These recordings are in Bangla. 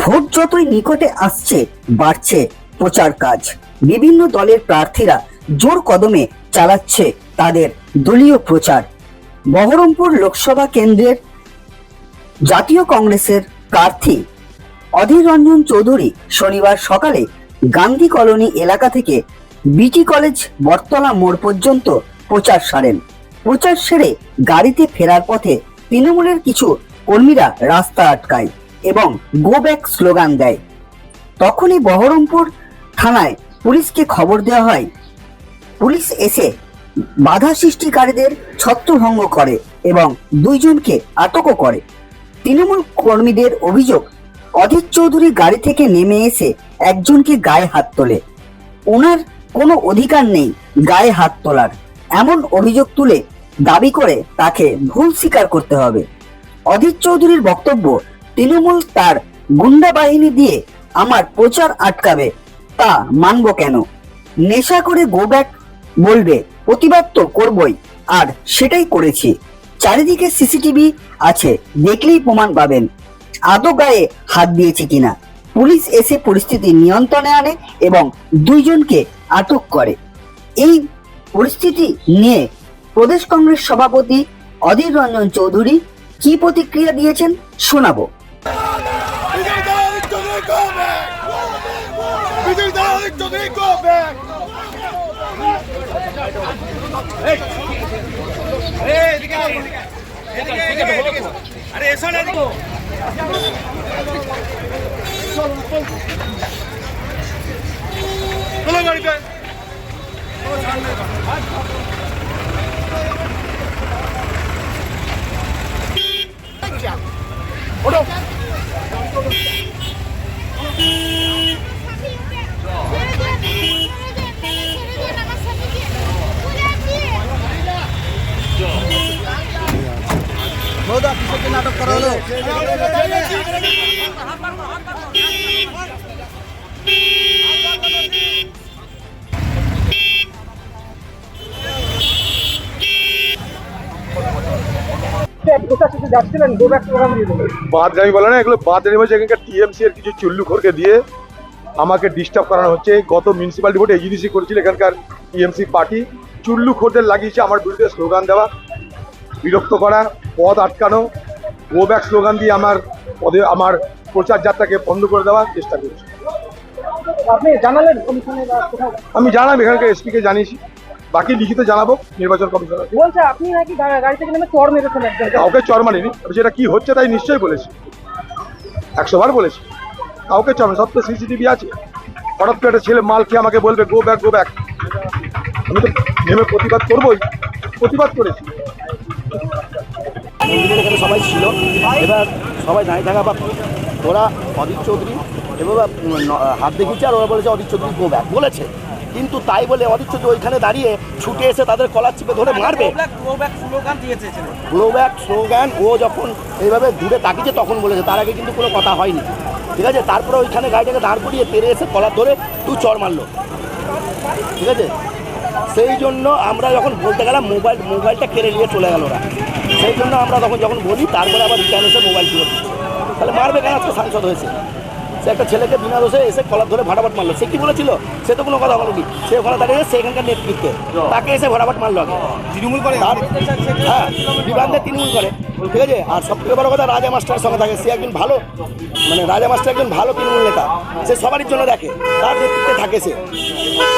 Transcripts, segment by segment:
ভোট যতই নিকটে আসছে, বাড়ছে প্রচার কাজ। বিভিন্ন দলের প্রার্থীরা জোর কদমে চালাচ্ছে তাদের দলীয় প্রচার। বহরমপুর লোকসভা কেন্দ্রের জাতীয় কংগ্রেসের প্রার্থী অধীর রঞ্জন চৌধুরী শনিবার সকালে গান্ধী কলোনি এলাকা থেকে বিটি কলেজ বটতলা মোড় পর্যন্ত প্রচার সারেন। প্রচার সেরে গাড়িতে ফেরার পথে তৃণমূলের কিছু কর্মীরা রাস্তা আটকায়। এবং গো ব্যাক স্লোগান দেয়। তখনই বহরমপুর থানায় পুলিশকে খবর দেওয়া হয়। পুলিশ এসে বাধা সৃষ্টিকারীদের ছত্রভঙ্গ করে এবং দুইজনকে আটকও করে। তৃণমূল কর্মীদের অভিযোগ, অধীর চৌধুরী গাড়ি থেকে নেমে এসে একজনকে গায়ে হাত তোলে। ওনার কোনো অধিকার নেই গায়ে হাত তোলার। এমন অভিযোগ তুলে দাবি করে তাকে ভুল স্বীকার করতে হবে। অধীর চৌধুরীর বক্তব্য তৃণমূল তার গুন্ডা বাহিনী দিয়ে আমার প্রচার আটকাবে, তা মানব কেন? নেশা করে গো ব্যাক বলবে, প্রতিবাদ তো করবই, আর সেটাই করেছি। চারিদিকে সিসিটিভি আছে, দেখলেই প্রমাণ পাবেন। আদৌ গায়ে হাত দিয়েছে কিনা? পুলিশ এসে পরিস্থিতি নিয়ন্ত্রণে আনে এবং দুইজনকে আটক করে। এই পরিস্থিতি নিয়ে প্রদেশ কংগ্রেস সভাপতি অধীর রঞ্জন চৌধুরী কি প্রতিক্রিয়া দিয়েছেন শোনাবো। Chaudhary, go back! আরে এসো না এদিকে। চলো গাড়িতে বাদরামি বলে না এগুলো বাদরামি হচ্ছে এখানকার টিএমসি এর কিছু চুল্লুখোরকে দিয়ে আমাকে ডিস্টার্ব করানো হচ্ছে। গত মিউনিসিপ্যালিটি ভোটে এজিডিসি করেছিল এখানকার টিএমসি পার্টি চুল্লুখোরদের লাগিয়েছে আমার বিরুদ্ধে স্লোগান দেওয়া। বিরক্ত করা পথ আটকানো গো ব্যাক স্লোগান দিয়ে আমার পদে আমার প্রচার যাত্রাকে বন্ধ করে দেওয়ার চেষ্টা করছে। আমি জানাব এখানকার এসপিকে জানিয়েছি। বাকি লিখিত জানাব নির্বাচন কমিশনার। বলছে আপনি নাকি গাড়ি থেকে নেমে চড় মেরেছেন কাউকে চর মারিনি। আমি সেটা কি হচ্ছে তাই নিশ্চয়ই বলেছি। একশো বার বলেছি। কাউকে চর সব তো সিসিটিভি আছে। হঠাৎ করে একটা ছেলে মাল খেয়ে আমাকে বলবে গো ব্যাক গো ব্যাক আমি তো নেমে প্রতিবাদ করবোই। প্রতিবাদ করেছি। মন্দিরের এখানে সবাই ছিল। এবার সবাই দাঁড়িয়ে থাকা বা ওরা অদিত চৌধুরী এবার হাত দেখিয়েছে আর ওরা বলেছে অদিত চৌধুরী গো ব্যাক বলেছে। কিন্তু তাই বলে অদিত চৌধুরী ওইখানে দাঁড়িয়ে ছুটে এসে তাদের কলার চিপে ধরে মারবে। গ্লো ব্যাক স্লোগান ও যখন এইভাবে দূরে তাকিয়েছে তখন বলেছে তার আগে কিন্তু কোনো কথা হয়নি। ঠিক আছে? তারপরে ওইখানে গাড়িটাকে দাঁড় করিয়ে তেরে এসে কলার ধরে তুই চড় মারলো। ঠিক আছে? সেই জন্য আমরা যখন বলতে গেলাম মোবাইল, মোবাইলটা কেড়ে নিয়ে চলে গেল ওরা। সেই জন্য আমরা তখন যখন বলি, তারপরে আবার রিটার্ন এসে মোবাইল ফিরে তাহলে মারবে কেন আজকে সাংসদ হয়েছে? সে একটা ছেলেকে বিনা দোষে এসে কলার ধরে ভাড়াবাট মারলো। সে কি বলেছিল? সে তো কোনো কথা বলেনি। সে ওখানে দাঁড়িয়ে সে এখানকার নেতৃত্বে। তাকে এসে ভাড়াবাট মারলো আগে। তৃণমূল করে হ্যাঁ বিভ্রান্তে তৃণমূল করে। ঠিক আছে? আর সবথেকে বড় কথা রাজা মাস্টারের সঙ্গে থাকে। সে একজন ভালো মানে রাজা মাস্টার একজন ভালো তৃণমূল নেতা। সে সবারই জন্য দেখে। তার নেতৃত্বে থাকে সে।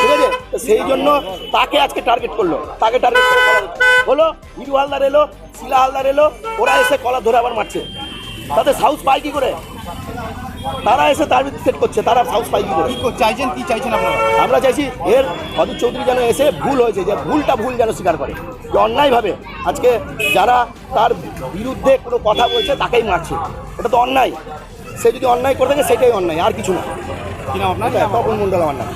ঠিক আছে? সেই জন্য তাকে আজকে টার্গেট করল। তাকে টার্গেট করে হলো হিরু হালদার এলো শিলা হালদার এলো ওরা এসে কলা ধরে আবার মারছে। তাতে সাউথ পায় কি করে? তারা এসে তার সেট করছে তারা সাউথ পাই কি চাইছেন কি চাইছেন আপনারা? আমরা চাইছি এর অদিত চৌধুরী যেন এসে ভুল হয়েছে যে ভুলটা ভুল যেন স্বীকার করে। যে অন্যায়ভাবে আজকে যারা তার বিরুদ্ধে কোনো কথা বলছে তাকেই মারছে। এটা তো অন্যায়। সে যদি অন্যায় করে থাকে সেটাই অন্যায় আর কিছু না। কিনা আপনার? তপন মন্ডল আমার নাম।